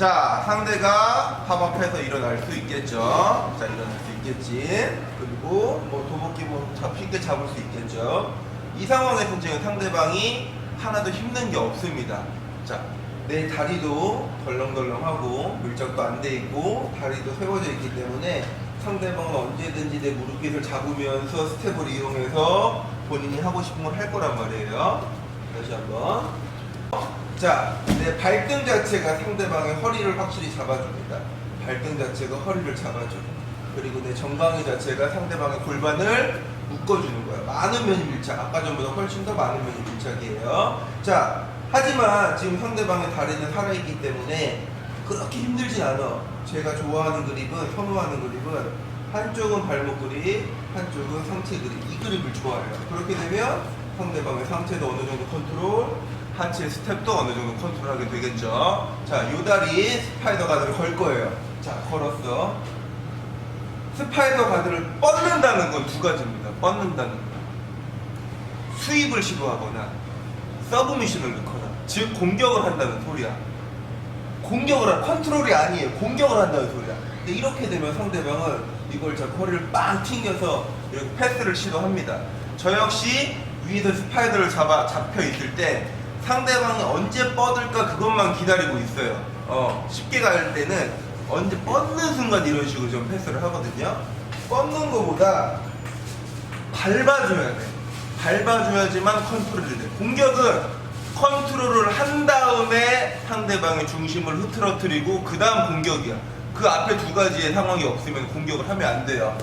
자, 상대가 팝업해서 일어날 수 있겠죠. 자, 일어날 수 있겠지. 그리고 뭐 도복기 뭐 잡히게 잡을 수 있겠죠. 이 상황에서 지금 상대방이 하나도 힘든 게 없습니다. 자, 내 다리도 덜렁덜렁하고 밀착도 안 돼 있고 다리도 세워져 있기 때문에 상대방은 언제든지 내 무릎깃을 잡으면서 스텝을 이용해서 본인이 하고 싶은 걸 할 거란 말이에요. 다시 한번. 자, 내 발등 자체가 상대방의 허리를 확실히 잡아줍니다. 발등 자체가 허리를 잡아줘. 그리고 내 정강이 자체가 상대방의 골반을 묶어주는 거야. 많은 면이 밀착. 아까 전보다 훨씬 더 많은 면이 밀착이에요. 자, 하지만 지금 상대방의 다리는 살아있기 때문에 그렇게 힘들진 않아. 제가 좋아하는 그립은, 선호하는 그립은 한쪽은 발목 그립, 한쪽은 상체 그립. 이 그립을 좋아해요. 그렇게 되면 상대방의 상체도 어느 정도 컨트롤, 하체 스텝도 어느 정도 컨트롤하게 되겠죠. 자, 요 다리 스파이더 가드를 걸 거예요. 자, 걸었어. 스파이더 가드를 뻗는다는 건 두 가지입니다. 뻗는다는 건. 수입을 시도하거나 서브미션을 넣거나 즉 공격을 한다는 소리야. 공격을 한 컨트롤이 아니에요. 공격을 한다는 소리야. 근데 이렇게 되면 상대방은 이걸 자 허리를 빵 튕겨서 이렇게 패스를 시도합니다. 저 역시 위에서 스파이더를 잡아 잡혀 있을 때 상대방이 언제 뻗을까 그것만 기다리고 있어요. 어, 쉽게 갈 때는 언제 뻗는 순간 이런 식으로 좀 패스를 하거든요. 뻗는 것보다 밟아줘야 돼. 밟아줘야지만 컨트롤이 돼. 공격은 컨트롤을 한 다음에 상대방의 중심을 흐트러뜨리고 그 다음 공격이야. 그 앞에 두 가지의 상황이 없으면 공격을 하면 안 돼요.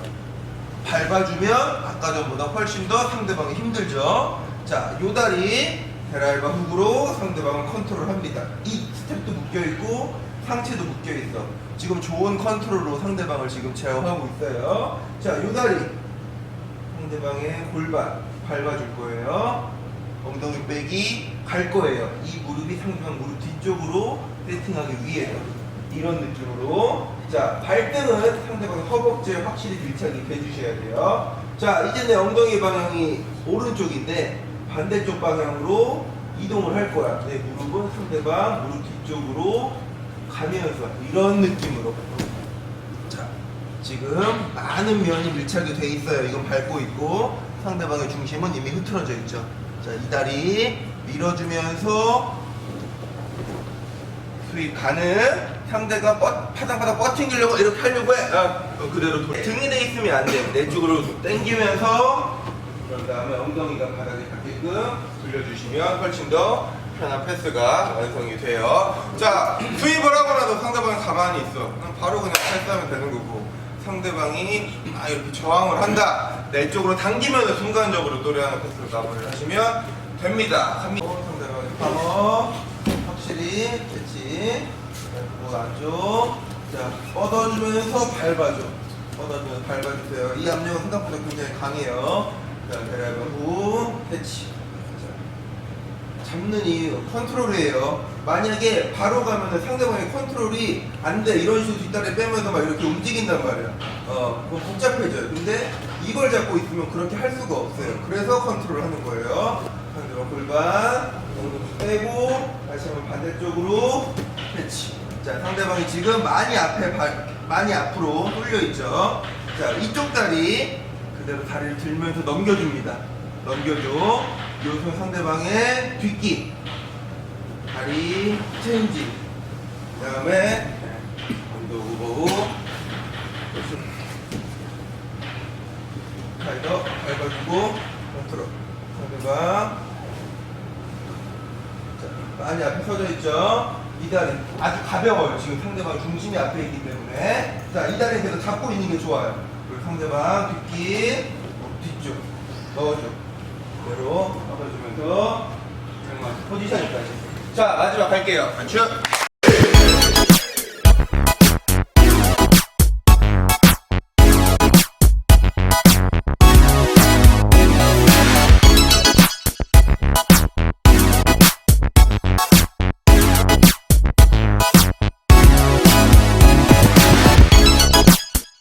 밟아주면 아까 전보다 훨씬 더 상대방이 힘들죠. 자, 요 다리 베랄바 훅으로 상대방을 컨트롤합니다. 이 스텝도 묶여 있고 상체도 묶여 있어. 지금 좋은 컨트롤로 상대방을 지금 제어하고 있어요. 자, 요 다리 상대방의 골반 밟아줄 거예요. 엉덩이 빼기 갈 거예요. 이 무릎이 상대방 무릎 뒤쪽으로 세팅하기 위해요. 이런 느낌으로. 자, 발등은 상대방의 허벅지에 확실히 밀착이 해주셔야 돼요. 자, 이제 내 엉덩이 방향이 오른쪽인데 반대쪽 방향으로 이동을 할 거야. 내 무릎은 상대방 무릎 뒤쪽으로 가면서 이런 느낌으로. 자, 지금 많은 면이 밀착이 돼 있어요. 이건 밟고 있고 상대방의 중심은 이미 흐트러져 있죠. 자, 이 다리 밀어주면서 수입 가는 상대가 뻗, 파당파당 뻗팅기려고 이렇게 하려고 해. 아, 어, 그대로 돌. 등이 돼 있으면 안 돼. 내 쪽으로 당기면서 그런 다음에 엉덩이가 바닥에 닿게끔 돌려주시면 훨씬 더 편한 패스가 완성이 돼요. 자, 수입을 하고 나서 상대방이 가만히 있어. 그럼 바로 그냥 패스하면 되는 거고. 상대방이 아 이렇게 저항을 한다. 내 쪽으로 당기면서 순간적으로 노래하는 패스를 마무리를 하시면 됩니다. 상대방의 파워 확실히 됐지. 안쪽 자 뻗어주면서 밟아줘. 뻗어주면서 밟아주세요. 이 압력은 생각보다 굉장히 강해요. 자 베라바 후 패치. 자, 잡는 이유 컨트롤이에요. 만약에 바로 가면은 상대방의 컨트롤이 안 돼. 이런 식으로 뒷다리 빼면서 막 이렇게 움직인단 말이야. 어, 그거 복잡해져요. 근데 이걸 잡고 있으면 그렇게 할 수가 없어요. 그래서 컨트롤 하는 거예요. 상대방 골반, 엉덩이 빼고, 다시 한번 반대쪽으로 패치. 자, 상대방이 지금 많이 앞에, 발, 많이 앞으로 쏠려 있죠. 자, 이쪽 다리, 그대로 다리를 들면서 넘겨줍니다. 넘겨줘. 요손 상대방의 뒷기. 다리 체인지. 그 다음에 언더 오버후. 사이더 밟아주고 컨트롤. 상대방. 자, 많이 앞에 서져 있죠. 이 다리 아주 가벼워요. 지금 상대방 중심이 앞에 있기 때문에. 자, 이 다리 계속 잡고 있는 게 좋아요. 그리고 상대방 뒷기, 어, 뒤쪽 넣어줘. 그대로 넣어주면서 포지션까지. 자, 마지막 갈게요. 안녕.